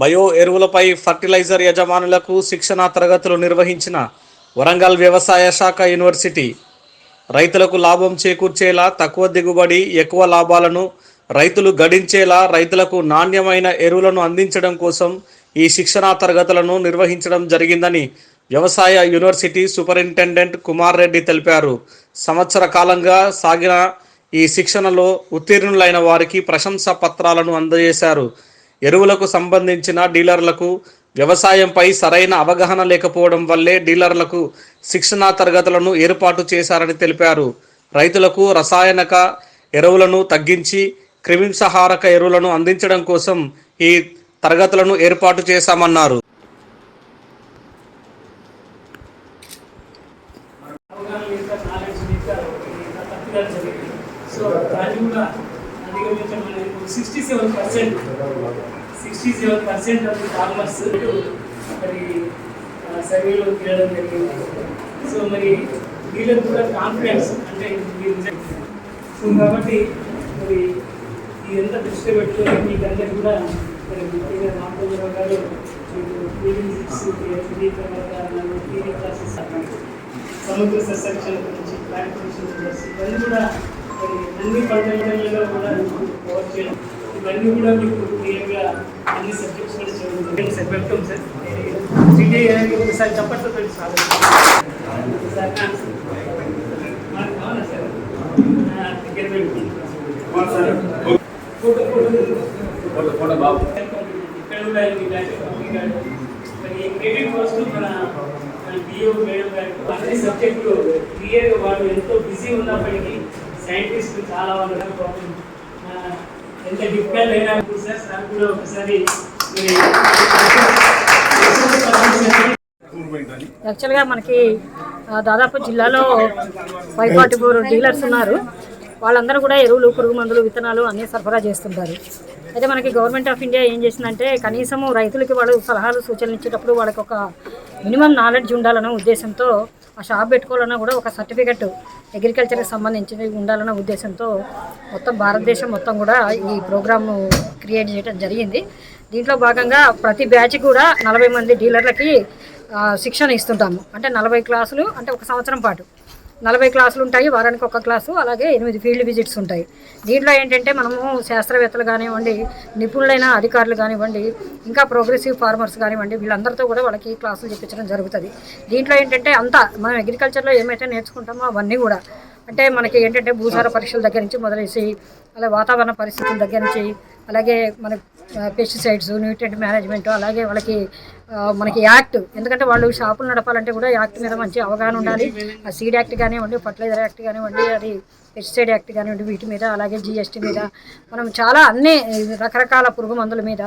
Bio ఎరువులపై fertiliser యజమానులకు శిక్షణా తరగతులు నిర్వహించిన వరంగల్ వ్యవసాయ శాఖ యూనివర్సిటీ. రైతులకు లాభం చేకూర్చేలా తక్కువ దిగుబడి ఎక్కువ లాభాలను రైతులు గడించేలా రైతులకు నాణ్యమైన ఎరువులను అందించడం కోసం ఈ శిక్షణా తరగతులను నిర్వహించడం జరిగిందని వ్యవసాయ యూనివర్సిటీ సూపరింటెండెంట్ కుమార్ రెడ్డి తెలిపారు. సంవత్సర కాలంగా సాగిన ఈ శిక్షణలో ఉత్తీర్ణులైన వారికి ప్రశంసా పత్రాలను అందజేశారు. ఎరువులకు సంబంధించిన డీలర్లకు వ్యవసాయంపై సరైన అవగాహన లేకపోవడం వల్లే డీలర్లకు శిక్షణా తరగతులను ఏర్పాటు చేశారని తెలిపారు. రైతులకు రసాయనిక ఎరువులను తగ్గించి క్రిమిసంహారక ఎరువులను అందించడం కోసం ఈ తరగతులను ఏర్పాటు చేశామన్నారు. సో దాన్ని అనేది sixty seven percent sixty seven percent of farmers మరి సర్వేలో తీయడం జరిగింది. సో మరి వీళ్ళకి కూడా కాన్ఫిడెన్స్ అంటే సో కాబట్టి మరి ఎంత దృష్టి పెట్టుకొని మీకు అందరికీ కూడా మరి ముఖ్యంగా రామచంద్రరావు గారు మీకు ఫీలింగ్ సిక్స్ ఎఫ్డి క్లాసెస్ సముద్ర సస్యరక్షణ గురించి ప్లాంట్ గురించి ఇవన్నీ కూడా అన్ని పంటలలో కూడా కవర్ చేయడం. ఇవన్నీ కూడా మీకు క్లియర్గా అన్ని సబ్జెక్ట్స్ కూడా చేయడం సార్ వెల్కమ్ సార్. సిటీ ఒకసారి చెప్పట్లు పెట్టి సార్. సార్ మాకు కావాలా సార్? ఆ, దగ్గర పెట్టుకోండి. ఫోటో ఫోటో ఇక్కడ కూడా ఇది బ్యాచ్? కంప్లీట్ అయ్యింది. మరి ఈ క్రెడిట్ వస్తూ మన డిఓ మేడం గారికి అన్ని సబ్జెక్టులు క్లియర్గా వాళ్ళు ఎంతో బిజీ ఉన్నప్పటికీ సైంటిస్ట్ చాలా వాళ్ళు ఎంత డిఫికల్ట్ అయినా సార్ సార్ కూడా ఒకసారి యాక్చువల్గా మనకి దాదాపు జిల్లాలో ఫైవ్ ఫార్టీ ఫోర్ డీలర్స్ ఉన్నారు. వాళ్ళందరూ కూడా ఎరువులు పురుగు మందులు విత్తనాలు అన్నీ సరఫరా చేస్తుంటారు. అయితే మనకి గవర్నమెంట్ ఆఫ్ ఇండియా ఏం చేసిందంటే కనీసము రైతులకి వాళ్ళు సలహాలు సూచనలు ఇచ్చేటప్పుడు వాళ్ళకి ఒక మినిమం నాలెడ్జ్ ఉండాలన్న ఉద్దేశంతో ఆ షాప్ పెట్టుకోవాలన్నా కూడా ఒక సర్టిఫికెట్ అగ్రికల్చర్కి సంబంధించినవి ఉండాలన్న ఉద్దేశంతో మొత్తం భారతదేశం మొత్తం కూడా ఈ ప్రోగ్రామ్ను క్రియేట్ చేయడం జరిగింది. దీంట్లో భాగంగా ప్రతి బ్యాచ్ కూడా నలభై మంది డీలర్లకి శిక్షణ ఇస్తుంటాము. అంటే నలభై క్లాసులు అంటే ఒక సంవత్సరం పాటు. నలభై క్లాసులు ఉంటాయి వారానికి ఒక క్లాసు అలాగే ఎనిమిది ఫీల్డ్ విజిట్స్ ఉంటాయి. దీంట్లో ఏంటంటే మనము శాస్త్రవేత్తలు కానివ్వండి నిపుణులైన అధికారులు కానివ్వండి ఇంకా ప్రోగ్రెసివ్ ఫార్మర్స్ కానివ్వండి వీళ్ళందరితో కూడా వాళ్ళకి క్లాసులు చెప్పించడం జరుగుతుంది. దీంట్లో ఏంటంటే అంతా మనం అగ్రికల్చర్లో ఏమైతే నేర్చుకుంటామో అవన్నీ కూడా. అంటే మనకి ఏంటంటే భూసార పరీక్షల దగ్గర నుంచి మొదలేసి అలాగే వాతావరణ పరిస్థితుల దగ్గర నుంచి అలాగే మన పెస్టిసైడ్స్ న్యూట్రియంట్ మేనేజ్మెంట్ అలాగే వాళ్ళకి మనకి యాక్ట్ ఎందుకంటే వాళ్ళు షాపులు నడపాలంటే కూడా యాక్ట్ మీద మంచి అవగాహన ఉండాలి. ఆ సీడ్ యాక్ట్ కానివ్వండి ఫర్టిలైజర్ యాక్ట్ కానివ్వండి అది పెస్టిసైడ్ యాక్ట్ కానివ్వండి వీటి మీద అలాగే జిఎస్టీ మీద మనం చాలా అన్ని రకరకాల పురుగు మందుల మీద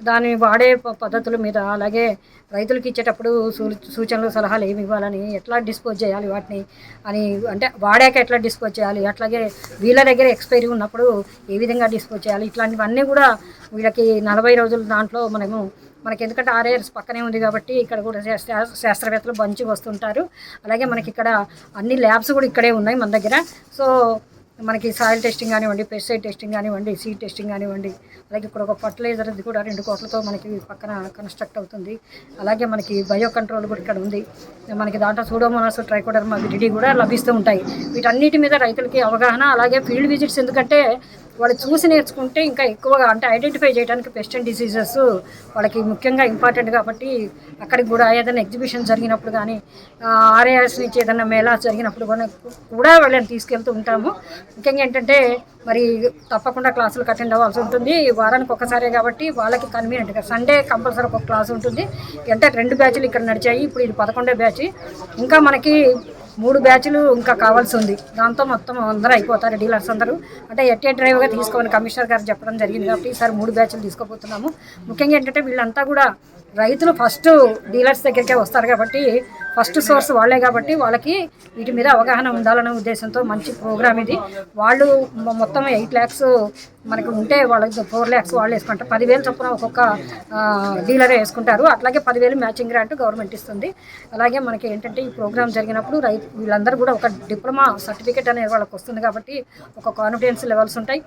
దాన్ని వాడే ప- పద్ధతుల మీద అలాగే రైతులకు ఇచ్చేటప్పుడు సూ- సూచనలు సలహాలు ఏమి ఇవ్వాలని ఎట్లా డిస్పోజ్ చేయాలి వాటిని అని అంటే వాడాక ఎట్లా డిస్పోజ్ చేయాలి అట్లాగే వీళ్ళ దగ్గర ఎక్స్పైరీ ఉన్నప్పుడు ఏ విధంగా డిస్పోజ్ చేయాలి ఇట్లాంటివన్నీ కూడా వీళ్ళకి నలభై రోజుల దాంట్లో మనము మనకి ఎందుకంటే ఆర్ఏఎస్ పక్కనే ఉంది కాబట్టి ఇక్కడ కూడా శాస్త్రవేత్తలు మంచిగా వస్తుంటారు. అలాగే మనకి ఇక్కడ అన్ని ల్యాబ్స్ కూడా ఇక్కడే ఉన్నాయి మన దగ్గర. సో మనకి సాయిల్ టెస్టింగ్ కానివ్వండి పెస్టిసైడ్ టెస్టింగ్ కానివ్వండి సీడ్ టెస్టింగ్ కానివ్వండి అలాగే ఇక్కడ ఒక ఫర్టిలైజర్ అది కూడా రెండు కోట్లతో మనకి పక్కన కన్స్ట్రక్ట్ అవుతుంది. అలాగే మనకి బయో కంట్రోల్ కూడా ఇక్కడ ఉంది. మనకి దాంట్లో సూడోమోనాస్ ట్రైకోడర్మా విడిడి కూడా లభిస్తూ ఉంటాయి. వీటన్నిటి మీద రైతులకి అవగాహన అలాగే ఫీల్డ్ విజిట్స్ ఎందుకంటే వాళ్ళు చూసి నేర్చుకుంటే ఇంకా ఎక్కువగా అంటే ఐడెంటిఫై చేయడానికి పెస్ట్ అండ్ డిసీజెస్ వాళ్ళకి ముఖ్యంగా ఇంపార్టెంట్ కాబట్టి అక్కడికి కూడా ఏదైనా ఎగ్జిబిషన్ జరిగినప్పుడు కానీ ఆర్ఏఎస్ నుంచి ఏదైనా మేళా జరిగినప్పుడు కూడా కూడా వాళ్ళని తీసుకెళ్తూ ఉంటాము. ముఖ్యంగా ఏంటంటే మరి తప్పకుండా క్లాసులు అటెండ్ అవ్వాల్సి ఉంటుంది. వారానికి ఒక్కసారే కాబట్టి వాళ్ళకి కన్వీనియంట్గా సండే కంపల్సరీ ఒక క్లాస్ ఉంటుంది. అంటే రెండు బ్యాచ్లు ఇక్కడ నడిచాయి. ఇప్పుడు ఇది పదకొండో బ్యాచ్ ఇంకా మనకి మూడు బ్యాచ్లు ఇంకా కావాల్సి ఉంది. దాంతో మొత్తం అందరూ అయిపోతారు డీలర్స్ అందరూ. అంటే ఎట్టే డ్రైవ్గా తీసుకోమని కమిషనర్ గారు చెప్పడం జరిగింది కాబట్టి ఈసారి మూడు బ్యాచ్లు తీసుకోబోతున్నాము. ముఖ్యంగా ఏంటంటే వీళ్ళంతా కూడా రైతులు ఫస్ట్ డీలర్స్ దగ్గరికే వస్తారు కాబట్టి ఫస్ట్ సోర్స్ వాళ్ళే కాబట్టి వాళ్ళకి వీటి మీద అవగాహన ఉండాలనే ఉద్దేశంతో మంచి ప్రోగ్రామ్ ఇది. వాళ్ళు మొత్తం ఎయిట్ ల్యాక్స్ మనకి ఉంటే వాళ్ళకి ఫోర్ ల్యాక్స్ వాళ్ళు వేసుకుంటారు. పదివేలు చొప్పున ఒక్కొక్క డీలరే వేసుకుంటారు. అట్లాగే పదివేలు మ్యాచింగ్ గ్రాంట్ గవర్నమెంట్ ఇస్తుంది. అలాగే మనకి ఏంటంటే ఈ ప్రోగ్రామ్ జరిగినప్పుడు రైతు వీళ్ళందరూ కూడా ఒక డిప్లొమా సర్టిఫికేట్ అనేది వాళ్ళకి వస్తుంది కాబట్టి ఒక కాన్ఫిడెన్స్ లెవెల్స్ ఉంటాయి.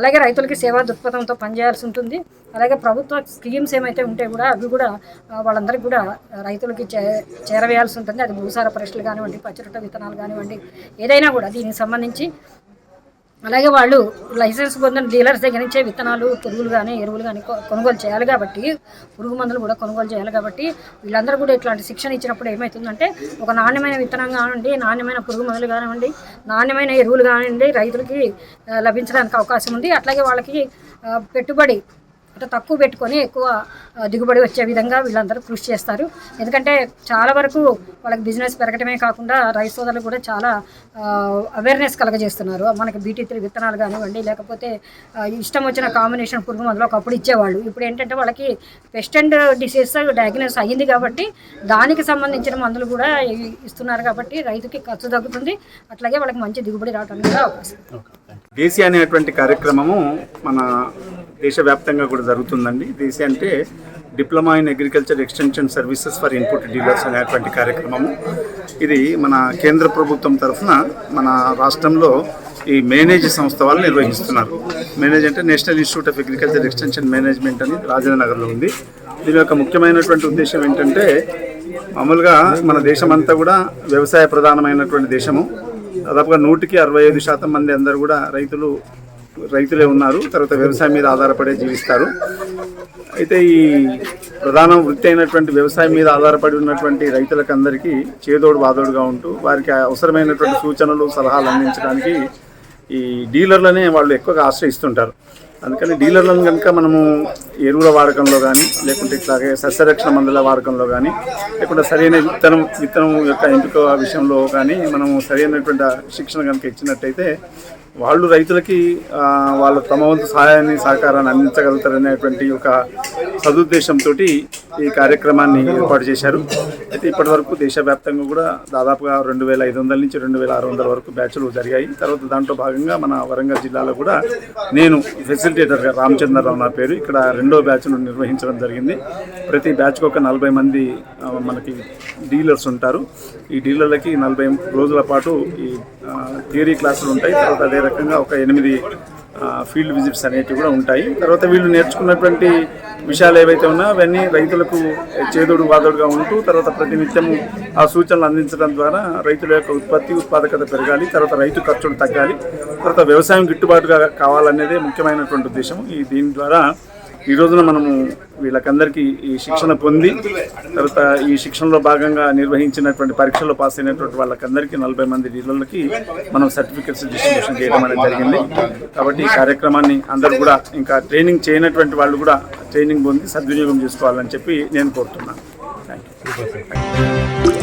అలాగే రైతులకి సేవా దృక్పథంతో పనిచేయాల్సి ఉంటుంది. అలాగే ప్రభుత్వ స్కీమ్స్ ఏమైతే ఉంటాయి కూడా అవి కూడా వాళ్ళందరికీ కూడా రైతులకి చే చేరవేయాల్సి ఉంటుంది. అది భూసార పరీక్షలు కానివ్వండి పచ్చిరొట్ట విత్తనాలు కానివ్వండి ఏదైనా కూడా దీనికి సంబంధించి అలాగే వాళ్ళు లైసెన్స్ పొందిన డీలర్స్ దగ్గర నుంచే విత్తనాలు పురుగులు కానీ ఎరువులు కానీ కొనుగోలు చేయాలి కాబట్టి పురుగు మందులు కూడా కొనుగోలు చేయాలి కాబట్టి వీళ్ళందరూ కూడా ఇట్లాంటి శిక్షణ ఇచ్చినప్పుడు ఏమవుతుందంటే ఒక నాణ్యమైన విత్తనం కానివ్వండి నాణ్యమైన పురుగు మందులు కానివ్వండి నాణ్యమైన ఎరువులు కానివ్వండి రైతులకి లభించడానికి అవకాశం ఉంది. అట్లాగే వాళ్ళకి పెట్టుబడి అంటే తక్కువ పెట్టుకొని ఎక్కువ దిగుబడి వచ్చే విధంగా వీళ్ళందరూ కృషి చేస్తారు. ఎందుకంటే చాలా వరకు వాళ్ళకి బిజినెస్ పెరగటమే కాకుండా రైతు సోదరులు కూడా చాలా అవేర్నెస్ కలగజేస్తున్నారు. మనకి బీటీ త్రీ విత్తనాలు కానివ్వండి లేకపోతే ఇష్టం వచ్చిన కాంబినేషన్ పురుగు మందులు ఒకప్పుడు ఇచ్చేవాళ్ళు. ఇప్పుడు ఏంటంటే వాళ్ళకి పెస్ట్ అండ్ డిసీజ్ డయాగ్నోస్ అయ్యింది కాబట్టి దానికి సంబంధించిన మందులు కూడా ఇస్తున్నారు కాబట్టి రైతుకి ఖర్చు తగ్గుతుంది. అట్లాగే వాళ్ళకి మంచి దిగుబడి రావడానికి కూడా అవకాశం దేశీ అనేటువంటి కార్యక్రమము మన దేశవ్యాప్తంగా కూడా జరుగుతుందండి. దేశ అంటే diploma in agriculture extension services for input dealers అనేటువంటి కార్యక్రమము. ఇది మన కేంద్ర ప్రభుత్వం తరఫున మన రాష్ట్రంలో ఈ మేనేజ్ సంస్థ వాళ్ళు నిర్వహిస్తున్నారు. మేనేజ్ అంటే national institute of agriculture extension management అని రాజేంద్రనగర్లో ఉంది. దీని యొక్క ముఖ్యమైనటువంటి ఉద్దేశం ఏంటంటే మామూలుగా మన దేశమంతా కూడా వ్యవసాయ ప్రధానమైనటువంటి దేశము. దాదాపుగా నూటికి అరవై ఐదు శాతం మంది అందరూ కూడా రైతులు రైతులే ఉన్నారు తర్వాత వ్యవసాయం మీద ఆధారపడే జీవిస్తారు. అయితే ఈ ప్రధాన వృత్తి అయినటువంటి వ్యవసాయం మీద ఆధారపడి ఉన్నటువంటి రైతులకు అందరికీ చేదోడు బాదోడుగా ఉంటూ వారికి అవసరమైనటువంటి సూచనలు సలహాలు అందించడానికి ఈ డీలర్లనే వాళ్ళు ఎక్కువగా ఆశ్రయిస్తుంటారు. అందుకని డీలర్లను కనుక మనము ఎరువుల వాడకంలో కానీ లేకుంటే ఇట్లాగే సస్యరక్షణ మందుల వాడకంలో కానీ లేకుంటే సరైన విత్తనం విత్తనం యొక్క ఎంపిక విషయంలో కానీ మనము సరైనటువంటి శిక్షణ కనుక ఇచ్చినట్టయితే వాళ్ళు రైతులకి వాళ్ళ తమ వంతు సహాయాన్ని సహకారాన్ని అందించగలుగుతారనేటువంటి ఒక సదుద్దేశంతో ఈ కార్యక్రమాన్ని ఏర్పాటు చేశారు. అయితే ఇప్పటి వరకు దేశవ్యాప్తంగా కూడా దాదాపుగా రెండు వేల ఐదు వందల నుంచి రెండు వేల ఆరు వందల వరకు బ్యాచ్లు జరిగాయి. తర్వాత దాంట్లో భాగంగా మన వరంగల్ జిల్లాలో కూడా నేను ఫెసిలిటేటర్గా రామచంద్రరావు నా పేరు. ఇక్కడ రెండో బ్యాచ్ను నిర్వహించడం జరిగింది. ప్రతి బ్యాచ్కి ఒక నలభై మంది మనకి డీలర్స్ ఉంటారు. ఈ డీలర్లకి నలభై రోజుల పాటు ఈ థియరీ క్లాసులు ఉంటాయి. తర్వాత అదే రకంగా ఒక ఎనిమిది ఫీల్డ్ విజిట్స్ అనేటివి కూడా ఉంటాయి. తర్వాత వీళ్ళు నేర్చుకున్నటువంటి విషయాలు ఏవైతే ఉన్నా అవన్నీ రైతులకు చేదోడు వాదోడుగా ఉంటూ తర్వాత ప్రతినిత్యము ఆ సూచనలు అందించడం ద్వారా రైతుల యొక్క ఉత్పత్తి ఉత్పాదకత పెరగాలి తర్వాత రైతు ఖర్చులు తగ్గాలి తర్వాత వ్యవసాయం గిట్టుబాటుగా కావాలనేదే ముఖ్యమైనటువంటి ఉద్దేశం ఈ దీని ద్వారా ఈ రోజున మనము వీళ్ళకందరికీ ఈ శిక్షణ పొంది తర్వాత ఈ శిక్షణలో భాగంగా నిర్వహించినటువంటి పరీక్షల్లో పాస్ అయినటువంటి వాళ్ళకందరికీ నలభై మంది డీలర్లకి మనం సర్టిఫికెట్స్ డిస్ట్రిబ్యూషన్ చేయడం అనేది జరిగింది. కాబట్టి ఈ కార్యక్రమాన్ని అందరూ కూడా ఇంకా ట్రైనింగ్ చేయనటువంటి వాళ్ళు కూడా ట్రైనింగ్ పొంది సద్వినియోగం చేసుకోవాలని చెప్పి నేను కోరుతున్నాను. Thank you